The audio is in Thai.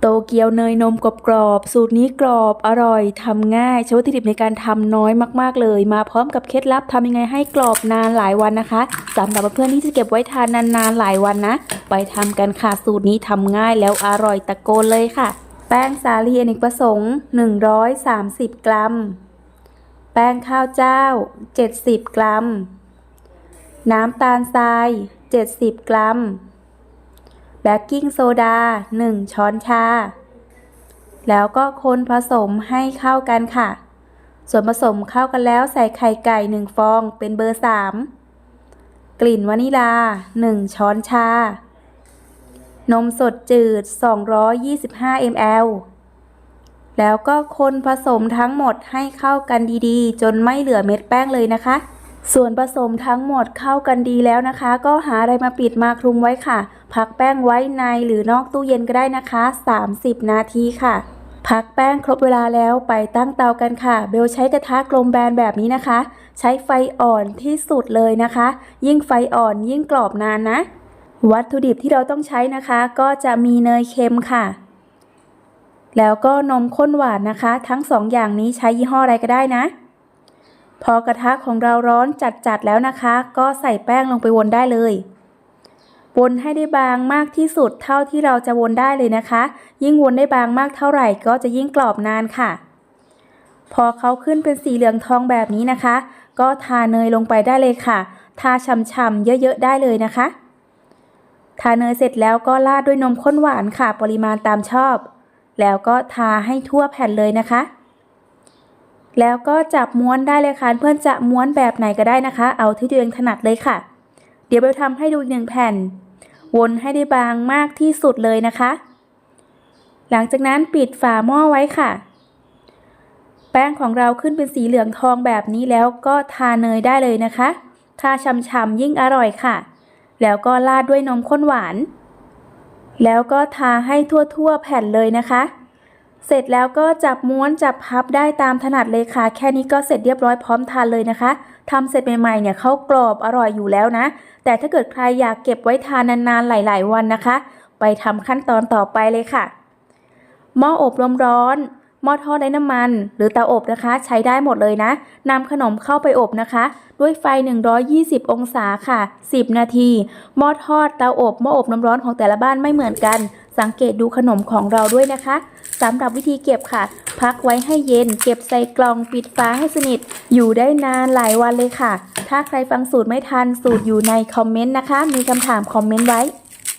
โตเกียวเนยนมกรอบๆสูตรนี้กรอบอร่อยทำง่ายใช้วัตถุดิบในการทำน้อยมากๆเลย มาพร้อมกับเคล็ดลับทำยังไงให้กรอบนานหลายวันนะคะสำหรับเพื่อนที่จะเก็บไว้ทานนานๆหลายวันนะ ไปทำกันค่ะสูตรนี้ทำง่ายแล้วอร่อยตะโกนเลยค่ะ แป้งสาลีอเนกประสงค์ 130 กรัม แป้งข้าวเจ้า 70 กรัม น้ำตาลทราย 70 กรัม บกกิ้งโซดา 1 ช้อนชา แล้วก็คนผสมให้เข้ากันค่ะ ส่วนผสมเข้ากันแล้วใส่ไข่ไก่ 1 ฟองเป็นเบอร์ 3 กลิ่นวานิลา 1 ช้อนชา นมสดจืด 225 ml แล้วก็คนผสมทั้งหมดให้เข้ากันดีๆ จนไม่เหลือเม็ดแป้งเลยนะคะ ส่วนผสมทั้งหมดเข้ากันดีแล้วนะคะ ก็หาอะไรมาปิดมาคลุมไว้ค่ะ พักแป้งไว้ในหรือนอกตู้เย็นก็ได้นะคะ 30 นาทีค่ะ พักแป้งครบเวลาแล้วไปตั้งเตากันค่ะ เบลใช้กระทะกลมแบนแบบนี้นะคะ ใช้ไฟอ่อนที่สุดเลยนะคะ ยิ่งไฟอ่อนยิ่งกรอบนานนะ วัตถุดิบที่เราต้องใช้นะคะ ก็จะมีเนยเค็มค่ะแล้วก็นมข้นหวานนะคะ ทั้งสองอย่างนี้ใช้ยี่ห้ออะไรก็ได้นะ พอกระทะของเราร้อนจัดๆแล้วนะคะ ก็ใส่แป้งลงไปวนได้เลย วนให้ได้บางมากที่สุดเท่าที่เราจะวนได้เลยนะคะ ยิ่งวนได้บางมากเท่าไหร่ก็จะยิ่งกรอบนานค่ะ พอเขาขึ้นเป็นสีเหลืองทองแบบนี้นะคะ ก็ทาเนยลงไปได้เลยค่ะ ทาฉ่ำๆเยอะๆได้เลยนะคะ ทาเนยเสร็จแล้วก็ราดด้วยนมข้นหวานค่ะ ปริมาณตามชอบ แล้วก็ทาให้ทั่วแผ่นเลยนะคะ แล้วก็จับม้วนได้เลยค่ะเพื่อนจะม้วนแบบไหนก็ได้นะคะ เอาที่ตัวเองถนัดเลยค่ะ เดี๋ยวเบลทำให้ดูอีกหนึ่งแผ่น วนให้ได้บางมากที่สุดเลยนะคะ หลังจากนั้นปิดฝาหม้อไว้ค่ะ แป้งของเราขึ้นเป็นสีเหลืองทองแบบนี้แล้วก็ทาเนยได้เลยนะคะทาฉ่ำๆยิ่งอร่อยค่ะ แล้วก็ราดด้วยนมข้นหวาน แล้วก็ทาให้ทั่วๆแผ่นเลยนะคะ เสร็จแล้วก็จับม้วนจับพับได้ตามถนัดเลยค่ะ แค่นี้ก็เสร็จเรียบร้อยพร้อมทานเลยนะคะทำเสร็จใหม่ๆเนี่ยเขากรอบอร่อยอยู่แล้วนะ แต่ถ้าเกิดใครอยากเก็บไว้ทานนานๆหลาย ๆ วันนะคะ ไปทำขั้นตอนต่อไปเลยค่ะหม้ออบลมร้อน หม้อทอดไร้น้ำมัน หรือเตาอบนะคะ ใช้ได้หมดเลยนะนำขนมเข้าไปอบนะคะ ด้วยไฟ 120 องศาค่ะ 10 นาทีหม้อทอดเตาอบหม้ออบน้ำร้อนของแต่ละบ้านไม่เหมือนกัน สังเกตดูขนมของเราด้วยนะคะสำหรับวิธีเก็บค่ะ พักไว้ให้เย็น เก็บใส่กล่องปิดฝาให้สนิท อยู่ได้นานหลายวันเลยค่ะ ถ้าใครฟังสูตรไม่ทันสูตรอยู่ในคอมเมนต์นะคะ มีคำถามคอมเมนต์ไว้